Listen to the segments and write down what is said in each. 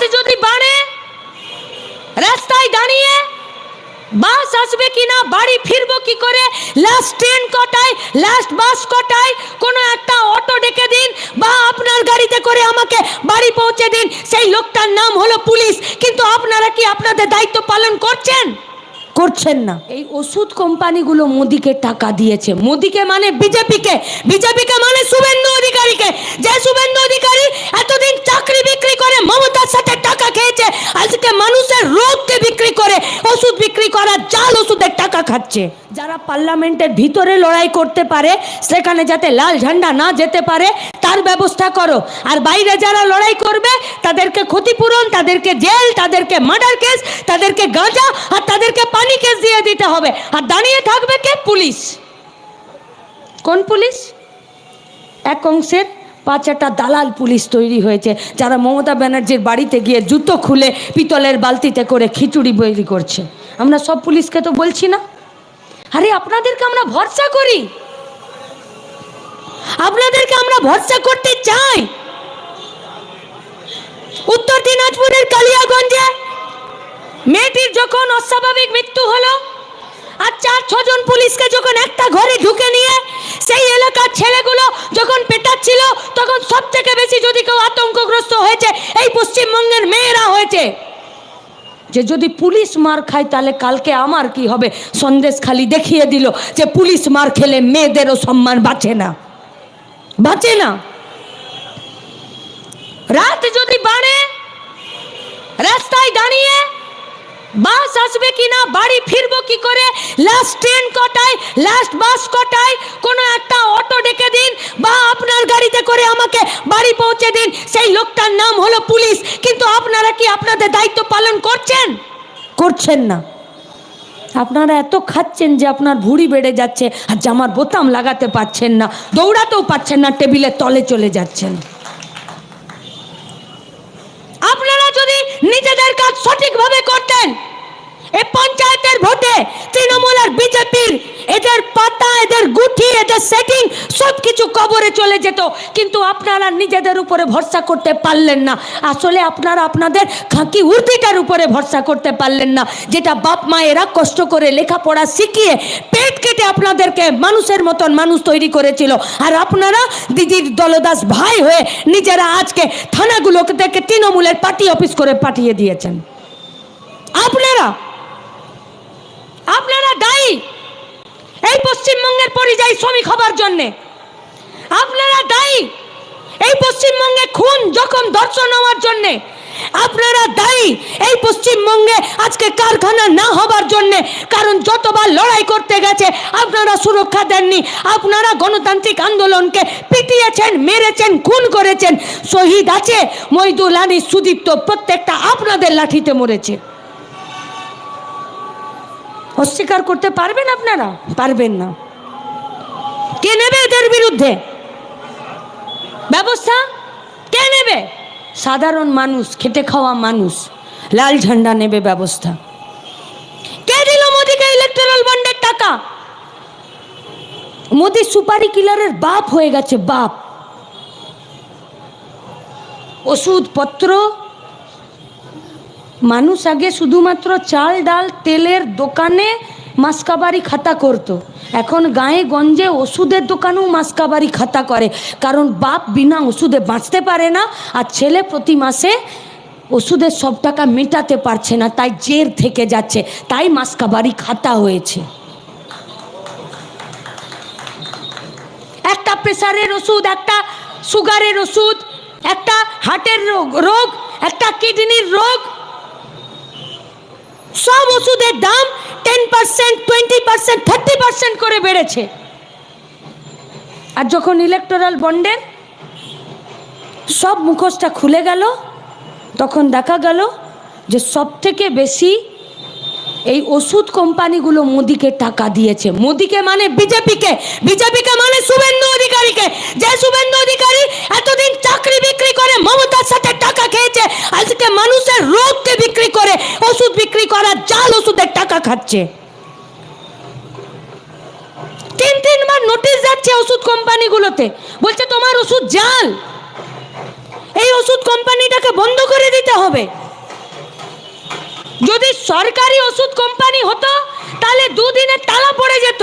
রাত যদি বাড়ে, রাস্তায় দাঁড়িয়ে বাস আসবে কিনা বাড়ি ফিরবো কি করে লাস্ট ট্রেন কটায় লাস্ট বাস কটায়, কোনো একটা অটো ডেকে দিন বা আপনার গাড়িতে করে আমাকে বাড়ি পৌঁছে দিন। সেই লোকটার নাম হলো পুলিশ। কিন্তু আপনারা কি আপনাদের দায়িত্ব পালন করছেন? করছেন না। এই ওষুধ কোম্পানিগুলো মোদিকে টাকা দিয়েছে। মোদিকে মানে বিজেপিকে। বিজেপিকে মানে শুভেন্দু অধিকারীকে। যে শুভেন্দু অধিকারী এতদিন চাকরি বিক্রি করে মমতার সাথে টাকা খেয়েছে, আজকে মানুষের রোগকে বিক্রি করে ওষুধ বিক্রি করা জাল ওষুধের টাকা খাচ্ছে। যারা পার্লামেন্টের ভিতরে লড়াই করতে পারে, সেখানে যাতে লাল ঝান্ডা না যেতে পারে, তার ব্যবস্থা করো। আর বাইরে যারা লড়াই করবে, তাদেরকে ক্ষতিপূরণ, তাদেরকে জেল, তাদেরকে মার্ডার কেস, তাদেরকে গাঁজা, আর তাদেরকে পানি কেস দিয়ে দিতে হবে। আর দাঁড়িয়ে থাকবে কে? পুলিশ। কোন পুলিশ? এক অংশের পাঁচ একটা দালাল পুলিশ তৈরি হয়েছে, যারা মমতা ব্যানার্জির বাড়িতে গিয়ে জুতো খুলে পিতলের বালতিতে করে খিচুড়ি বৈরি করছে। আমরা সব পুলিশকে তো বলছি না। আরে আপনাদেরকে আমরা ভরসা করি। আপনাদেরকে আমরা ভরসা করতে চাই। উত্তর দিনাজপুরের কালিয়াগঞ্জে মেয়েটির যখন অস্বাভাবিক মৃত্যু হলো, আর চার, ছজন পুলিশকে যখন একটা ঘরে ঢুকে নিয়ে, সেই এলাকার ছেলেগুলো যখন পেটাচ্ছিল, তখন সব থেকে বেশি যদি কেউ আতঙ্কগ্রস্ত হয়েছে, এই পশ্চিমবঙ্গের মেয়েরা হয়েছে। যে যদি পুলিশ মার খায়, তাহলে কালকে আমার কি হবে? সন্দেশ খালি দেখিয়ে দিল যে পুলিশ মার খেলে মেয়েদেরও সম্মান বাঁচে না। বাঁচে না। রাত যদি বাড়ে, রাস্তায় দাঁড়িয়ে বাস আসবে কিনা, বাড়ি ফিরবো কি করে? লাস্ট ট্রেন কটায় লাস্ট বাস কটায়? কোনো একটা অটো ডেকে দিন বা আপনার গাড়িতে করে আমাকে বাড়ি পৌঁছে দিন। সেই লোকটার নাম হলো পুলিশ। কিন্তু আপনারা কি আপনাদের দায়িত্ব পালন করছেন? করছেন না। আপনারা এত খাচ্ছেন যে আপনার ভুঁড়ি বেড়ে যাচ্ছে আর জামার বোতাম লাগাতে পারছেন না, দৌড়াতেও পারছেন না, টেবিলের তলে চলে যাচ্ছেন আপনারা যদি নিজেদের কাজ করতেন এ পঞ্চায়েতের ভোটে তৃণমূল আর বিজেপির এদের পাতা, এদের গুঠি, এদের সেটিং সব কিছু কবরে চলে যেত। কিন্তু আপনারা নিজেদের উপরে ভরসা করতে পারলেন না। আসলে আপনারা আপনাদের খাঁকি উর্দিটার উপরে ভরসা করতে পারলেন না। যেটা বাপ মায়েরা কষ্ট করে লেখাপড়া শিখিয়ে পেট কেটে আপনাদেরকে মানুষের মতন মানুষ তৈরি করেছিল। আর আপনারা দিদির দলদাস ভাই হয়ে নিজেরা আজকে থানাগুলোকে তৃণমূলের পার্টি অফিস করে পাঠিয়ে দিয়েছেন। আপনারা? আপনারা দায়ী। এই পশ্চিমবঙ্গের পরিযায়ী শ্রমিক হবার জন্যে। আপনারা দায়ী। এই পশ্চিমবঙ্গে খুন যখন দর্শন হওয়ার জন্যে। আপনারা দায়ী। এই পশ্চিমবঙ্গে আজকে কারখানা না হবার জন্যে। কারণ যতবার লড়াই করতে গেছে, আপনারা সুরক্ষা দেননি। আপনারা গণতান্ত্রিক আন্দোলনকে পিটিয়েছেন, মেরেছেন, খুন করেছেন। শহীদ আছে মইদুল আলী সুদীপ্ত প্রত্যেকটা আপনাদের লাঠিতে মরেছে। অস্বীকার করতে পারবেন আপনারা? পারবেন না। কে নেবে এদের বিরুদ্ধে? ব্যবস্থা? কে নেবে? সাধারণ মানুষ, খেটে খাওয়া মানুষ, লাল ঝান্ডা নেবে ব্যবস্থা। কে দিল মোদিকে ইলেকট্রাল বন্ডের টাকা? মোদি সুপারি কিলারের বাপ হয়ে গেছে, বাপ। ওষুধপত্র মানুষ আগে শুধুমাত্র চাল, ডাল, তেলের দোকানে মাসকাবারি খাতা করত। এখন গায়ে গঞ্জে ওষুধের দোকানেও মাসকাবারি খাতা করে। কারণ বাপ বিনা ওষুধে বাঁচতে পারে না আর ছেলে প্রতি মাসে ওষুধের সব টাকা মেটাতে পারছে না, তাই জের থেকে যাচ্ছে। তাই মাসকাবারি খাতা হয়েছে। একটা প্রেশারের ওষুধ, একটা সুগারের ওষুধ, একটা হার্টের রোগ রোগ, একটা কিডনির রোগ সব ওষুধের দাম ten percent twenty percent thirty percent করে বেড়েছে। আর যখন ইলেকট্রাল বন্ডের সব মুখোশটা খুলে গেল, তখন দেখা গেল যে সব থেকে বেশি এই ওষুধ কোম্পানিগুলো মোদিকে টাকা দিয়েছে। মোদিকে মানে বিজেপিকে। বিজেপিকে মানে শুভেন্দু অধিকারীকে। যে শুভেন্দু অধিকারী এতদিন চাকরি বিক্রি করে মমতার সাথে টাকা খেয়েছে, আজকে মানুষের রোগকে বিক্রি করে ওষুধ বিক্রি করা জাল ওষুধের টাকা খাচ্ছে। তিন, তিনবার নোটিশ যাচ্ছে ওষুধ কোম্পানিগুলোতে। বলছে, তোমার ওষুধ জাল। এই ওষুধ কোম্পানিটাকে বন্ধ করে দিতে হবে। যদি সরকারি ওষুধ কোম্পানি হতো, তাহলে দুদিনে তালা পড়ে যেত।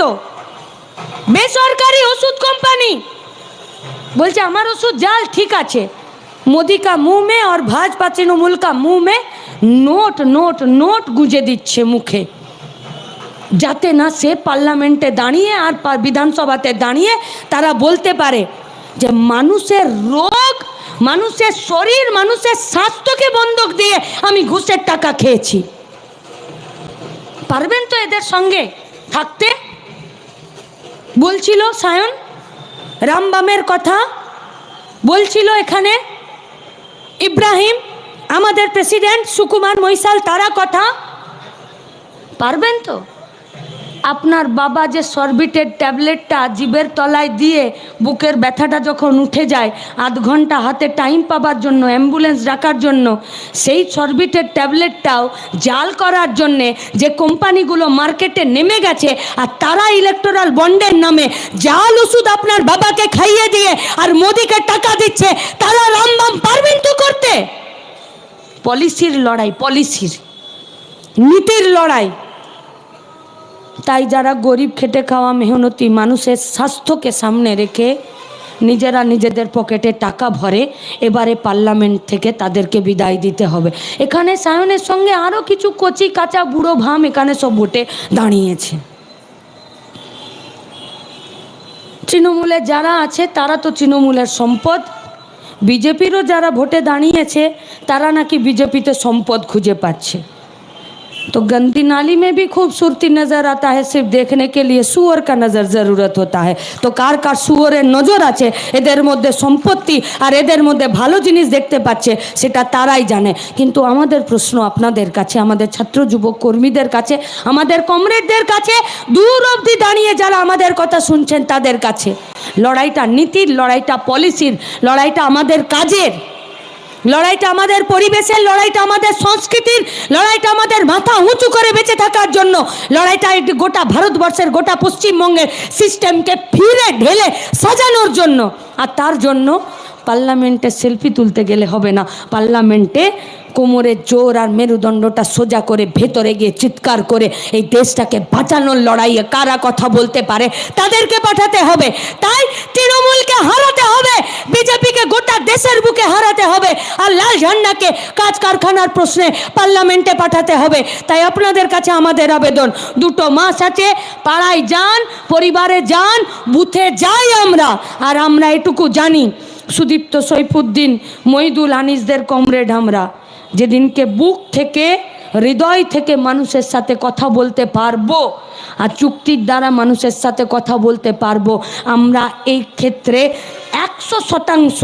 বেসরকারি ওষুধ কোম্পানি। বলছে, আমার ওষুধ জাল ঠিক আছে। মোদি কা মুহ মে আর ভাজপা তৃণমূল কা মুহ মে নোট নোট নোট গুঁজে দিচ্ছে মুখে। যাতে না সে পার্লামেন্টে দাঁড়িয়ে আর বিধানসভাতে দাঁড়িয়ে তারা বলতে পারে যে, মানুষের রোগ মানুষের শরীর, মানুষের স্বাস্থ্যকে বন্ধক দিয়ে আমি ঘুষের টাকা খেয়েছি। পারবেন তো এদের সঙ্গে থাকতে? বলছিল সায়ন, রামবামের কথা বলছিল এখানে। ইব্রাহিম, আমাদের প্রেসিডেন্ট সুকুমার মৈশাল তারা কথা। পারবেন তো? আপনার বাবা যে সরবিটের ট্যাবলেটটা জীবের তলায় দিয়ে বুকের ব্যথাটা যখন উঠে যায়, আধ ঘণ্টা হাতে টাইম পাবার জন্য, অ্যাম্বুলেন্স ডাকার জন্য, সেই সরবিটের ট্যাবলেটটাও জাল করার জন্যে যে কোম্পানিগুলো মার্কেটে নেমে গেছে আর তারা ইলেকটোরাল বন্ডের নামে জাল ওষুধ আপনার বাবাকে খাইয়ে দিয়ে আর মোদিকে টাকা দিচ্ছে, তারা রামবাম পারবেন তো করতে? পলিসির লড়াই, পলিসির। নীতির লড়াই। তাই যারা গরিব খেটে খাওয়া মেহনতি মানুষের স্বাস্থ্যকে সামনে রেখে নিজেরা নিজেদের পকেটে টাকা ভরে এবারে পার্লামেন্ট থেকে তাদেরকে বিদায় দিতে হবে। এখানে সায়নের সঙ্গে আরও কিছু কচি কাঁচা বুড়ো ভাম এখানে সব ভোটে দাঁড়িয়েছে। তৃণমূলে যারা আছে, তারা তো তৃণমূলের সম্পদ। বিজেপিরও যারা ভোটে দাঁড়িয়েছে, তারা নাকি বিজেপিতে সম্পদ খুঁজে পাচ্ছে। तो गंदी नाली में भी खूबसूरती नज़र आता है सिर्फ देखने के लिए सुअर का नज़र ज़रूरत होता है তো কার কার সুয়রের নজর আছে এদের মধ্যে সম্পত্তি আর এদের মধ্যে ভালো জিনিস দেখতে পাচ্ছে সেটা তারাই জানে কিন্তু আমাদের প্রশ্ন আপনাদের কাছে আমাদের ছাত্র যুবক কর্মীদের কাছে আমাদের কমরেডদের কাছে দূর অবধি দাঁড়িয়ে যারা আমাদের কথা শুনছেন তাদের কাছে লড়াইটা নীতির লড়াইটা পলিসির লড়াইটা আমাদের কাজের লড়াইটা আমাদের পরিবেশের, লড়াইটা আমাদের সংস্কৃতির, লড়াইটা আমাদের মাথা উঁচু করে বেঁচে থাকার জন্য লড়াইটা একটি গোটা ভারতবর্ষের, গোটা পশ্চিমবঙ্গের সিস্টেমকে ফিরে ঢেলে সাজানোর জন্য। আর তার জন্য পার্লামেন্টে সেলফি তুলতে গেলে হবে না। পার্লামেন্টে কোমরের জোর আর মেরুদণ্ডটা সোজা করে ভেতরে গিয়ে চিৎকার করে এই দেশটাকে বাঁচানোর লড়াইয়ে কারা কথা বলতে পারে তাদেরকে পাঠাতে হবে। তাই তৃণমূলকে হারাতে হবে, বিজেপিকে গোটা দেশের বুকে হারাতে হবে আর লাল ঝান্ডাকে কাজ কারখানার প্রশ্নে পার্লামেন্টে পাঠাতে হবে। তাই আপনাদের কাছে আমাদের আবেদন, দুটো মাস আছে, পাড়ায় যান, পরিবারে যান, বুথে যাই আমরা। আর আমরা এটুকু জানি সুদীপ্ত সৈফুদ্দিন মহিদুল আনিসদের কমরেড আমরা। যেদিনকে বুক থেকে, হৃদয় থেকে মানুষের সাথে কথা বলতে পারব আর চুক্তির দ্বারা মানুষের সাথে কথা বলতে পারব, আমরা এই ক্ষেত্রে একশো শতাংশ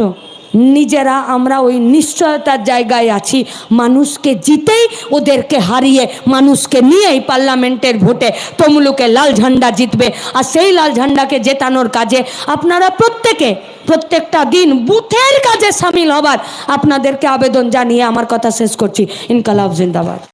নিজেরা আমরা ওই নিশ্চয়তার জায়গায় আছি। মানুষকে জিতেই ওদেরকে হারিয়ে মানুষকে নিয়েই পার্লামেন্টের ভোটে তমলুকে লাল ঝান্ডা জিতবে। আর সেই লাল ঝান্ডাকে জেতানোর কাজে আপনারা প্রত্যেকে, প্রত্যেকটা দিন বুথের কাজে সামিল হবার। আপনাদেরকে আবেদন জানিয়ে আমার কথা শেষ করছি। ইনকালাব জিন্দাবাদ।